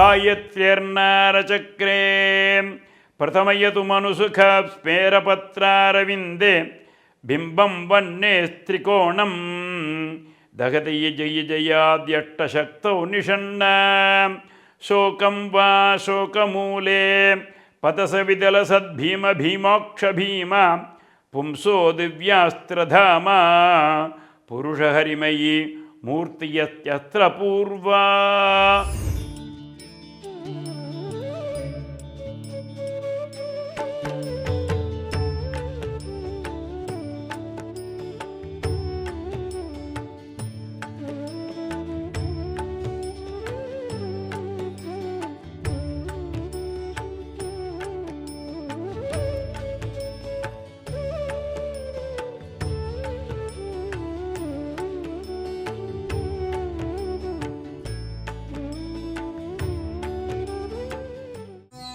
ధాయత్యేర్నారచక్రే ప్రథమయతు మనుసుఖ స్మేరపత్రారవిందే బింబం వన్నేస్త్రికోణం దగతి జయ జయాద్యష్టశక్తౌ నిషణ్ణ శోకం వా శోకమూలే పతసవిదలసద్భీమ భీమాక్షభీమ పుంసో దివ్యాస్త్రధామ పురుషహరిమయీ మూర్తియస్త్ర